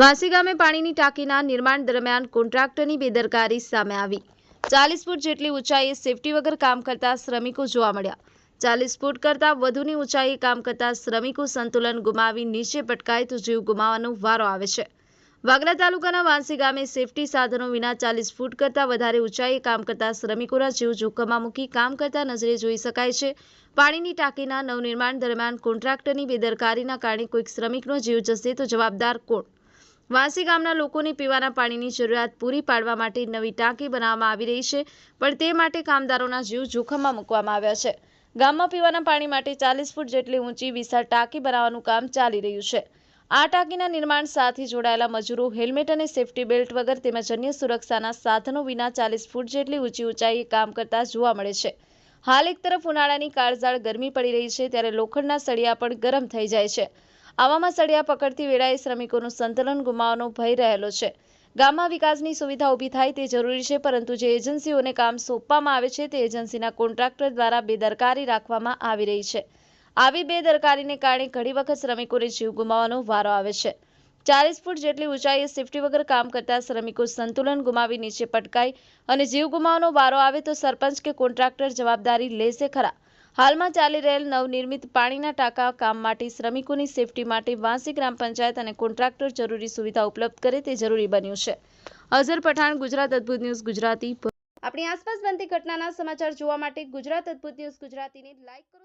વાસી ગામે પાણીની ટાંકીના નિર્માણ દરમિયાન કોન્ટ્રાક્ટરની બેદરકારી સામે આવી. ચાલીસ ફૂટ જેટલી ઊંચાઈએ સેફટી વગર કામ કરતા શ્રમિકો જોવા મળ્યા. ચાલીસ ફૂટ કરતાં વધુની ઊંચાઈએ કામ કરતા શ્રમિકો સંતુલન ગુમાવી નીચે પટકાય તો જીવ ગુમાવવાનો વારો આવે છે. વાગરા તાલુકાના વાંસી ગામે સેફટી સાધનો વિના ચાલીસ ફૂટ કરતાં વધારે ઊંચાઈએ કામ કરતા શ્રમિકોના જીવ જોખમમાં મૂકી કામ કરતા નજરે જોઈ શકાય છે. પાણીની ટાંકીના નવનિર્માણ દરમિયાન કોન્ટ્રાક્ટરની બેદરકારીના કારણે કોઈક શ્રમિકનો જીવ જશે તો જવાબદાર કોણ? વાંસી ગામના લોકોને પીવાના પાણીની જરૂરિયાત પૂરી પાડવા માટે નવી ટાંકી બનાવવામાં આવી રહી છે, પણ તે માટે કામદારોના જીવ જોખમમાં મૂકવામાં આવ્યા છે. ગામમાં પીવાના પાણી માટે ચાલીસ ફૂટ જેટલી ઊંચી વિશાળ ટાંકી બનાવવાનું કામ ચાલી રહ્યું છે. આ ટાંકીના નિર્માણ સાથે જોડાયેલા મજૂરો હેલ્મેટ અને સેફટી બેલ્ટ વગર તેમજ અન્ય સુરક્ષાના સાધનો વિના ચાલીસ ફૂટ જેટલી ઊંચી ઊંચાઈએ કામ કરતા જોવા મળે છે. હાલ એક તરફ ઉનાળાની કાળઝાળ ગરમી પડી રહી છે, ત્યારે લોખંડના સળિયા પણ ગરમ થઈ જાય છે. આવામાં સળિયા પકડતી વેળાએ શ્રમિકોનું સંતુલન ગુમાવવાનો ભય રહેલો છે. ગામમાં વિકાસની સુવિધા ઊભી થાય તે જરૂરી છે, પરંતુ જે એજન્સીઓને કામ સોંપવામાં આવે છે તે એજન્સીના કોન્ટ્રાક્ટર દ્વારા બેદરકારી રાખવામાં આવી રહી છે. આવી બેદરકારીને કારણે ઘણી વખત શ્રમિકોને જીવ ગુમાવવાનો વારો આવે છે. ચાલીસ ફૂટ જેટલી ઊંચાઈએ સેફટી વગર કામ કરતા શ્રમિકો સંતુલન ગુમાવી નીચે પટકાય અને જીવ ગુમાવવાનો વારો આવે તો સરપંચ કે કોન્ટ્રાક્ટર જવાબદારી લેશે ખરા. હાલમાં ચાલી રહેલ નવનિર્મિત પાણીના ટાંકા કામ માટે શ્રમિકોની સેફટી માટે વાંસી ગ્રામ પંચાયત અને કોન્ટ્રાક્ટર જરૂરી સુવિધા ઉપલબ્ધ કરે તે જરૂરી બન્યું છે. અઝર પઠાણ, ગુજરાત અદ્ભુત ન્યૂઝ, ગુજરાતી આપણી આસપાસ બનતી ઘટનાના સમાચાર જોવા માટે ગુજરાત અદ્ભુત ન્યૂઝ ગુજરાતીને લાઈક કરો.